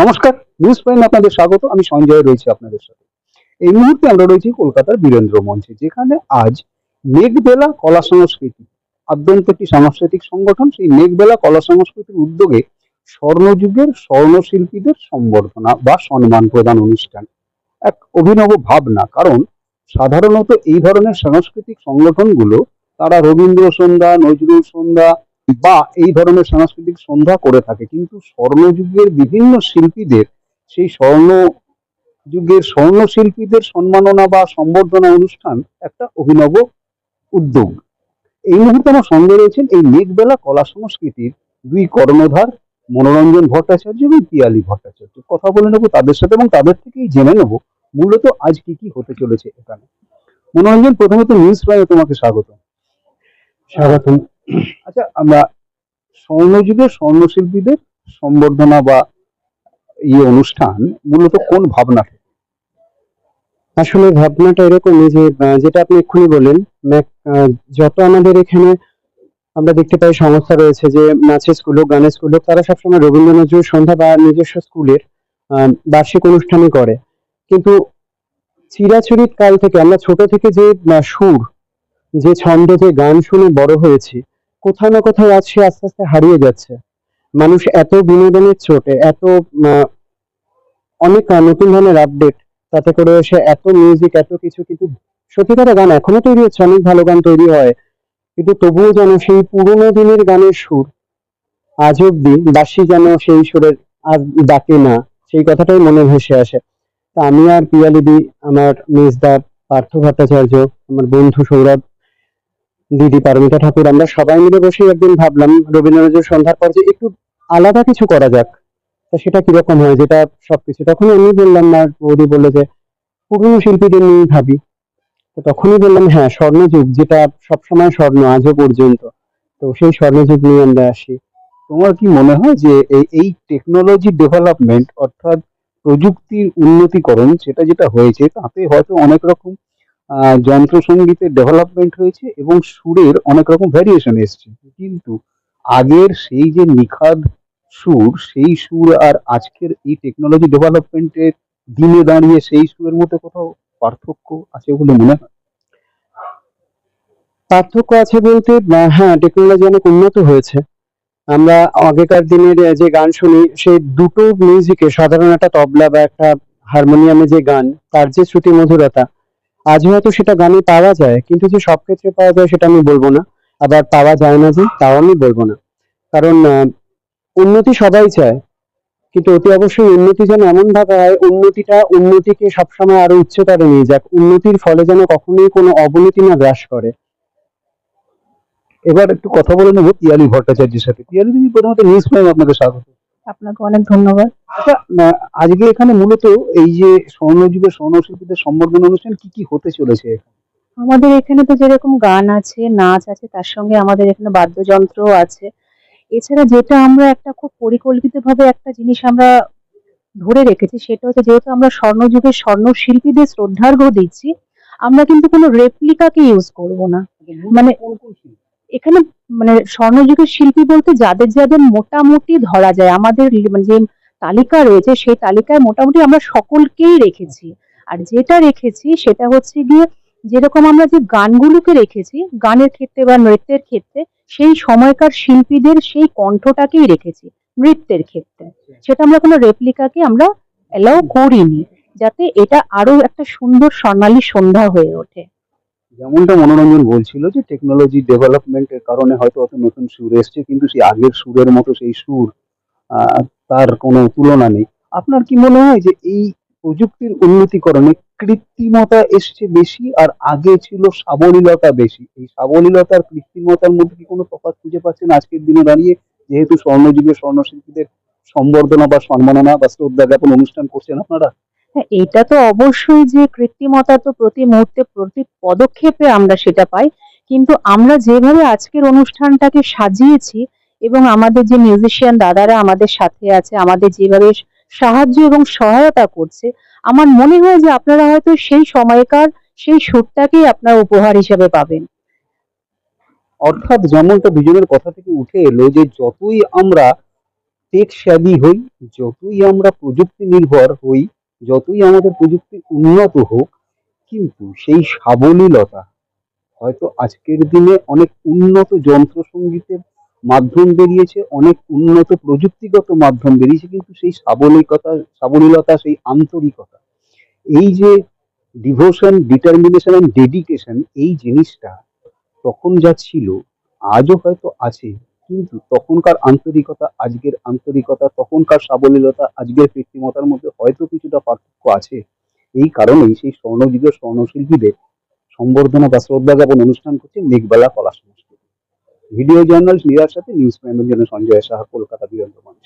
নমস্কার news prime আপনাদের স্বাগত। আমি সঞ্জয় রয়েছি আপনাদের সাথে। এই মুহূর্তে আমরা রয়েছি কলকাতার বীরেন্দ্র মঞ্চে, যেখানে আজ মেঘবেলা কলা সংস্কৃতি আদ্যন্ত একটি সাংস্কৃতিক সংগঠন, সেই মেঘবেলা কলা সংস্কৃতির উদ্যোগে স্বর্ণযুগের স্বর্ণশিল্পীদের সম্বর্ধনা বা সম্মান প্রদান অনুষ্ঠান। এক অভিনব ভাবনা, কারণ সাধারণত এই ধরনের সাংস্কৃতিক সংগঠনগুলো, তারা রবীন্দ্র সন্ধ্যা, নজরুল সন্ধ্যা বা এই ধরনের সাংস্কৃতিক সন্ধ্যা করে থাকে। কিন্তু স্বর্ণযুগের বিভিন্ন শিল্পীদের, সেই স্বর্ণ যুগের স্বর্ণ শিল্পীদের সম্মাননা বা সম্বর্ধনা অনুষ্ঠান একটা অভিনব উদ্যোগ। এই মুহূর্তে আমার সঙ্গে রয়েছেন এই মেঘবেলা কলা সংস্কৃতির দুই কর্ণধার, মনোরঞ্জন ভট্টাচার্য এবং পিয়ালি ভট্টাচার্য। কথা বলে নেব তাদের সাথে এবং তাদের থেকেই জেনে নেব মূলত আজ কি কি হতে চলেছে এখানে। মনোরঞ্জন, প্রথমত নিউজ প্রাইমে তোমাকে স্বাগত স্বাগতম। আচ্ছা আমরা স্বর্ণযুগের স্বর্ণশিল্পীদের সম্বর্ধনা বা এই অনুষ্ঠান মূলত কোন ভাবনা? আসলে ভাবনাটা এরকমই যে যেটা আপনি এক্ষুনি বললেন যত আমাদের এখানে আমরা দেখতে পাই সংস্থা রয়েছে যে নাচের স্কুল হোক, গানের স্কুল হোক, তারা সবসময় রবীন্দ্র নজরুল সন্ধ্যা বা নিজস্ব স্কুলের বার্ষিক অনুষ্ঠানই করে। কিন্তু চিরাচরিত কাল থেকে আমরা ছোট থেকে যে সুর, যে ছন্দ, যে গান শুনে বড় হয়েছি কোথাও না কোথাও আজ সে আস্তে আস্তে হারিয়ে যাচ্ছে। মানুষ এত বিনোদনের চোটে এত অনেক নতুন ধরনের আপডেট তাতে করে এসে এত মিউজিক এত কিছু কিন্তু সত্যি কথা গান এখনও তৈরি হচ্ছে, অনেক ভালো গান তৈরি হয়। কিন্তু তবুও যেন সেই পুরোনো দিনের গানের সুর আজ অব্দি বাসি যেন সেই সুরের আর ডাকে না, সেই কথাটাই মনে ভেসে আসে। তা আমি আর পিয়ালিদি, আমার মেজদা পার্থ ভট্টাচার্য, আমার বন্ধু সৌরভ দিদি পারমিতা ঠাকুর, আমরা সবাই মিলে বসে একদিন ভাবলাম রবীন্দ্র নজরুল সন্ধ্যার পর যে একটু আলাদা কিছু করা যাক। তা সেটা কীরকম হয়? যেটা সবকিছু তখন আমি বললাম না বৌদি বলল যে, পুরনো শিল্পীদের নিয়ে ভাবি। তো তখনই বললাম হ্যাঁ স্বর্ণযুগ, যেটা সবসময় স্বর্ণ, আজও পর্যন্ত। তো সেই স্বর্ণযুগ নিয়ে আমরা আসি। তোমার কি মনে হয় যে এই- টেকনোলজি ডেভেলপমেন্ট অর্থাৎ প্রযুক্তির উন্নতিকরণ, সেটা যেটা হয়েছে, তাতে হয়তো অনেক রকম যন্ত্রসঙ্গীতের ডেভেলপমেন্ট হয়েছে এবং সুরের অনেক রকম ভ্যারিয়েশন এসছে। কিন্তু আগের সেই যে নিখাদ সুর, সেই সুর আর আজকের এই টেকনোলজি ডেভেলপমেন্টের দিনে দাঁড়িয়ে সেই সুরের মধ্যে কোথাও পার্থক্য আছে বলে মনে হয়? পার্থক্য আছে বলতে হ্যাঁ টেকনোলজি অনেক উন্নত হয়েছে। আমরা আগেকার দিনের যে গান শুনি সেই দুটো মিউজিকে সাধারণ একটা তবলা বা একটা হারমোনিয়ামে যে গান, তার যে শ্রুতি মধুরতা আজ হয়তো সেটা গানে পাওয়া যায়, কিন্তু যে সব ক্ষেত্রে পাওয়া যায় সেটা আমি বলব না। আবার পাওয়া যায় না যে, তাও আমি বলব না। কারণ উন্নতি সবাই চায়, কিন্তু অতি অবশ্যই উন্নতি যেন এমন ভাবে হয়, উন্নতিটা উন্নতিকে সবসময় আরও উচ্চতরে নিয়ে যাক। উন্নতির ফলে যেন কখনোই কোনো অবনতি না গ্রাস করে। এবার একটু কথা বলে নেব পিয়ালি ভট্টাচার্যের সাথে। পিয়ালি দিদি, প্রথমত নিউজ প্রাইম আপনাকে স্বাগত। আপনাকে অনেক ধন্যবাদ। আচ্ছা আজকে এখানে মূলত এই যে স্বর্ণযুগের স্বর্ণশিল্পীদের সম্বর্ধনা অনুষ্ঠান কি কি হতে চলেছে? আমাদের এখানে তো যেরকম গান আছে নাচ আছে তার সঙ্গে আমাদের এখানে বাদ্যযন্ত্রও আছে। এছাড়া যেটা আমরা একটা খুব পরিকল্পিতভাবে একটা জিনিস আমরা ধরে রেখেছি সেটা হচ্ছে যেহেতু আমরা স্বর্ণযুগের স্বর্ণ শিল্পীদের শ্রদ্ধার্ঘ দিচ্ছি আমরা কিন্তু কোনো রেপ্লিকাকে ইউজ করব না। মানে এখানে মানে স্বর্ণযুগের শিল্পী বলতে যাদের যাদের মোটামুটি ধরা যায়, আমাদের মানে যে তালিকা রয়েছে, সেই তালিকায় মোটামুটি আমরা সকলকেই রেখেছি। আর যেটা রেখেছি সেটা হচ্ছে গিয়ে যেরকম আমরা যে গানগুলোকে রেখেছি, গানের ক্ষেত্রে বা নৃত্যের ক্ষেত্রে, সেই সময়কার শিল্পীদের সেই কণ্ঠটাকেই রেখেছি, নৃত্যের ক্ষেত্রে। সেটা আমরা কোনো রেপ্লিকাকে আমরা এলাও করিনি, যাতে এটা আরও একটা সুন্দর স্বর্ণালী সন্ধ্যা হয়ে ওঠে। যেমনটা মনোরঞ্জন বলছিল যে টেকনোলজি ডেভেলপমেন্টের কারণে হয়তো অত নতুন সুর এসছে, কিন্তু সেই আগের সুরের মতো সেই সুর তার কোনো তুলনা নেই। আপনার কি মনে হয় যে এই প্রযুক্তির উন্নতিকরণে কৃত্রিমতা এসছে বেশি আর আগে ছিল সাবলীলতা বেশি? এই সাবলীলতার কৃত্রিমতার মধ্যে কি কোনো তফাৎ খুঁজে পাচ্ছেন আজকের দিনে দাঁড়িয়ে? যেহেতু স্বর্ণযুগের স্বর্ণশিল্পীদের সম্বর্ধনা বা সম্মাননা বা শ্রদ্ধা জ্ঞাপন অনুষ্ঠান করছেন আপনারা এটা তো অবশ্যই যে কৃত্রিমতা তো প্রতি মুহূর্তে, প্রতি পদক্ষেপে আমরা সেটা পাই। কিন্তু আমরা যেভাবে আজকের অনুষ্ঠানটাকে সাজিয়েছি এবং আমাদের যে মিউজিশিয়ান দাদারা আমাদের সাথে আছে, আমাদের যেভাবে সাহায্য এবং সহায়তা করছে, আমার মনে হয় যে আপনারা হয়তো সেই সময়কার, সেই সুরটাকেই আপনার উপহার হিসেবে পাবেন। অর্থাৎ যেমনটা দুজনের কথা থেকে উঠে এলো যে যতই আমরা টেক হই, যতই আমরা প্রযুক্তি নির্ভর হই যতই আমাদের প্রযুক্তি উন্নত হোক, কিন্তু সেই সাবলীলতা হয়তো আজকের দিনে অনেক উন্নত যন্ত্র সঙ্গীতের মাধ্যম বেরিয়েছে, অনেক উন্নত প্রযুক্তিগত মাধ্যম বেরিয়েছে, কিন্তু সেই সাবলীলতা সাবলীলতা, সেই আন্তরিকতা, এই যে ডিভোশন ডিটারমিনেশন অ্যান্ড ডেডিকেশন এই জিনিসটা তখন যা ছিল, আজও হয়তো আছে। কিন্তু তখনকার আন্তরিকতা, আজকের আন্তরিকতা, তখনকার সাবলীলতা, আজকের কৃত্রিমতার মধ্যে হয়তো কিছুটা পার্থক্য আছে। এই কারণেই সেই স্বর্ণযুগের স্বর্ণশিল্পীদের সম্বর্ধনা বা শ্রদ্ধা জ্ঞাপন অনুষ্ঠান করছে মেঘবেলা কলা সংস্কৃতি ভিডিও জার্নালিস্ট নীরার সাথে নিউজ প্রাইমের জন্য সঞ্জয় সাহা, কলকাতা বীরেন্দ্র মঞ্চ.